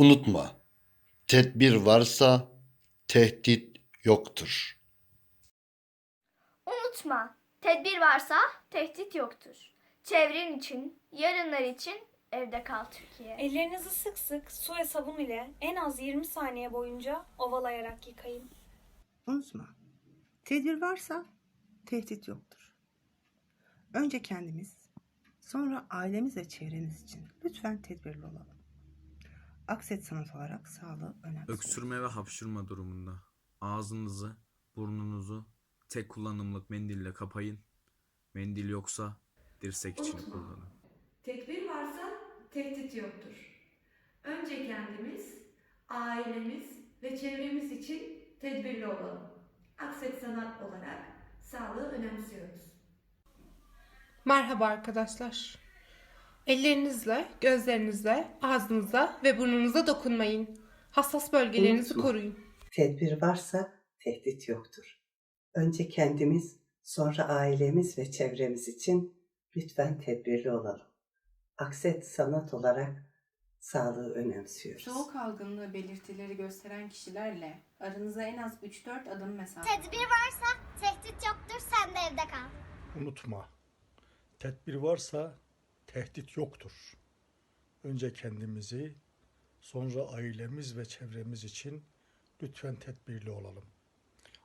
Unutma, tedbir varsa tehdit yoktur. Unutma, tedbir varsa tehdit yoktur. Çevren için, yarınlar için evde kal Türkiye. Ellerinizi sık sık su ve sabun ile en az 20 saniye boyunca ovalayarak yıkayın. Unutma, tedbir varsa tehdit yoktur. Önce kendimiz, sonra ailemiz ve çevremiz için lütfen tedbirli olalım. Akset sanat olarak sağlığı önemsiyoruz. Öksürme ve hapşırma durumunda ağzınızı, burnunuzu tek kullanımlık mendille kapayın. Mendil yoksa dirsek için kullanın. Tedbir varsa tehdit yoktur. Önce kendimiz, ailemiz ve çevremiz için tedbirli olalım. Akset sanat olarak sağlığı önemsiyoruz. Merhaba arkadaşlar. Ellerinizle, gözlerinizle, ağzınıza ve burnunuza dokunmayın. Hassas bölgelerinizi Unutma. koruyun. Tedbir varsa tehdit yoktur. Önce kendimiz, sonra ailemiz ve çevremiz için lütfen tedbirli olalım. Akset sanat olarak sağlığı önemsiyoruz. Soğuk algınlığı belirtileri gösteren kişilerle aranıza en az 3-4 adım mesafe Tedbir varsa tehdit yoktur, sen de evde kal. Unutma. Tedbir varsa tehdit yoktur. Önce kendimizi, sonra ailemiz ve çevremiz için lütfen tedbirli olalım.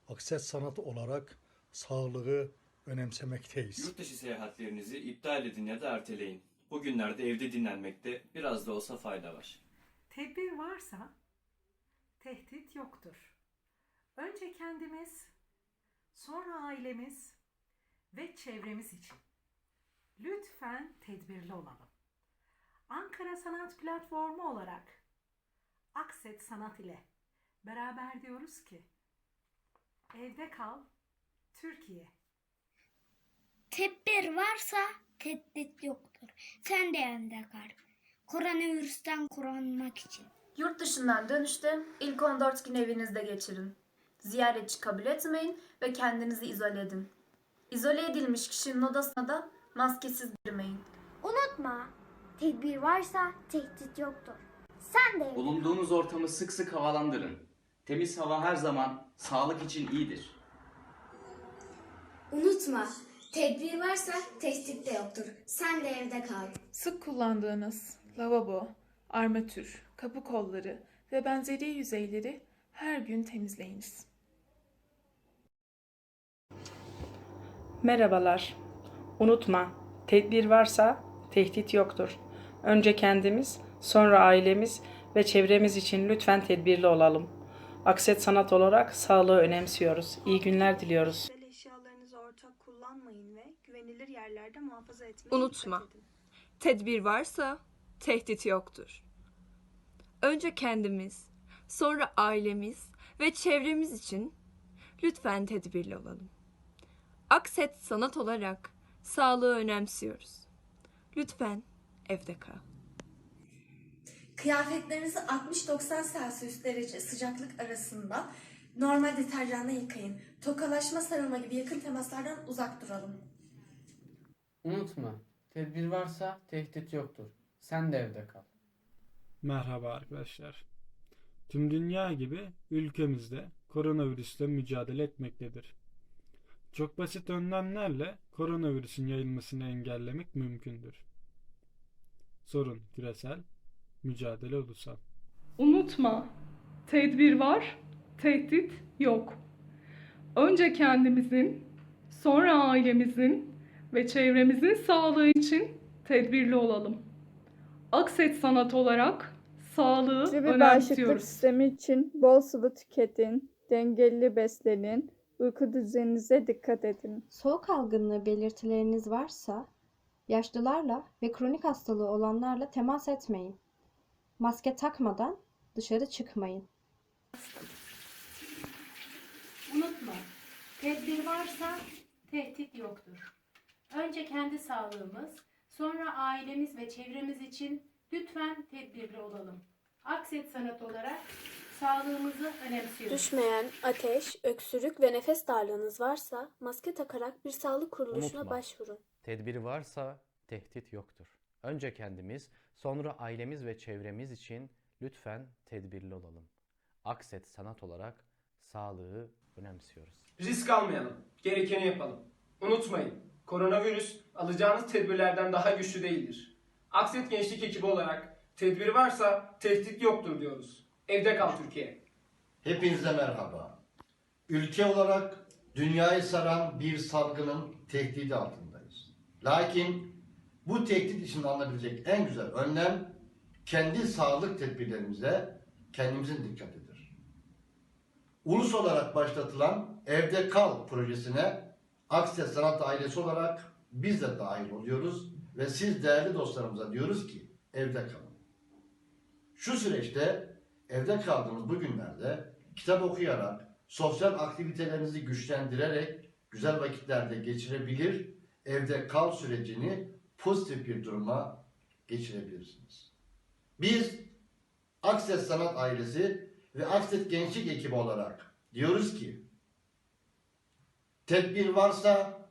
Akset sanatı olarak sağlığı önemsemekteyiz. Yurt dışı seyahatlerinizi iptal edin ya da erteleyin. Bugünlerde evde dinlenmekte biraz da olsa fayda var. Tedbir varsa tehdit yoktur. Önce kendimiz, sonra ailemiz ve çevremiz için. Lütfen tedbirli olalım. Ankara Sanat Platformu olarak Akset Sanat ile beraber diyoruz ki evde kal Türkiye. Tedbir varsa tehdit yoktur. Sen de evde kal. Koronavirüsten korunmak için. Yurt dışından dönüşte ilk 14 gün evinizde geçirin. Ziyaretçi kabul etmeyin ve kendinizi izole edin. İzole edilmiş kişinin odasına da maskesiz girmeyin. Unutma, tedbir varsa tehdit yoktur. Sen de. Bulunduğunuz ortamı sık sık havalandırın. Temiz hava her zaman sağlık için iyidir. Unutma, tedbir varsa tehdit de yoktur. Sen de evde kal. Sık kullandığınız lavabo, armatür, kapı kolları ve benzeri yüzeyleri her gün temizleyiniz. Merhabalar. Unutma, tedbir varsa tehdit yoktur. Önce kendimiz, sonra ailemiz ve çevremiz için lütfen tedbirli olalım. Akset sanat olarak sağlığı önemsiyoruz. İyi günler diliyoruz. eşyalarınızı ortak kullanmayın ve güvenilir yerlerde muhafaza etmeyi Unutma. Tedbir varsa tehdit yoktur. Önce kendimiz, sonra ailemiz ve çevremiz için lütfen tedbirli olalım. Akset sanat olarak sağlığı önemsiyoruz. Lütfen evde kal. Kıyafetlerinizi 60-90 Celsius derece sıcaklık arasında normal deterjanla yıkayın. Tokalaşma, sarılma gibi yakın temaslardan uzak duralım. Unutma, tedbir varsa tehdit yoktur. Sen de evde kal. Merhaba arkadaşlar. Tüm dünya gibi ülkemizde koronavirüsle mücadele etmektedir. Çok basit önlemlerle koronavirüsün yayılmasını engellemek mümkündür. Sorun küresel, mücadele ulusal. Unutma, tedbir var, tehdit yok. Önce kendimizin, sonra ailemizin ve çevremizin sağlığı için tedbirli olalım. Akset sanat olarak sağlığı bağışıklık önemsiyoruz. sistemi için bol sıvı tüketin, dengeli beslenin, uyku düzeninize dikkat edin. Soğuk algınlığı belirtileriniz varsa yaşlılarla ve kronik hastalığı olanlarla temas etmeyin. Maske takmadan dışarı çıkmayın. Unutma, tedbir varsa tehdit yoktur. Önce kendi sağlığımız, sonra ailemiz ve çevremiz için lütfen tedbirli olalım. Akset sanat olarak sağlığımızı önemsiyoruz. Düşmeyen ateş, öksürük ve nefes darlığınız varsa maske takarak bir sağlık kuruluşuna Unutma. başvurun. Tedbir varsa tehdit yoktur. Önce kendimiz, sonra ailemiz ve çevremiz için Lütfen tedbirli olalım. Akset sanat olarak sağlığı önemsiyoruz. Risk almayalım. Gerekeni yapalım. Unutmayın, koronavirüs alacağınız tedbirlerden daha güçlü değildir. Akset Gençlik ekibi olarak tedbir varsa tehdit yoktur diyoruz. Evde kal Türkiye. Hepinize merhaba. Ülke olarak dünyayı saran bir salgının tehdidi altındayız. Lakin bu tehdit için alınabilecek en güzel önlem kendi sağlık tedbirlerimize kendimizin dikkatidir. Ulus olarak başlatılan Evde Kal projesine Akses Sanat ailesi olarak biz de dahil oluyoruz ve siz değerli dostlarımıza diyoruz ki evde kalın. Şu süreçte evde kaldığımız bu günlerde kitap okuyarak, sosyal aktivitelerinizi güçlendirerek güzel vakitlerde geçirebilir, evde kal sürecini pozitif bir duruma geçirebilirsiniz. Biz Akses Sanat ailesi ve Akses Gençlik ekibi olarak diyoruz ki tedbir varsa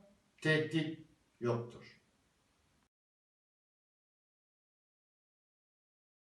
tehdit yoktur.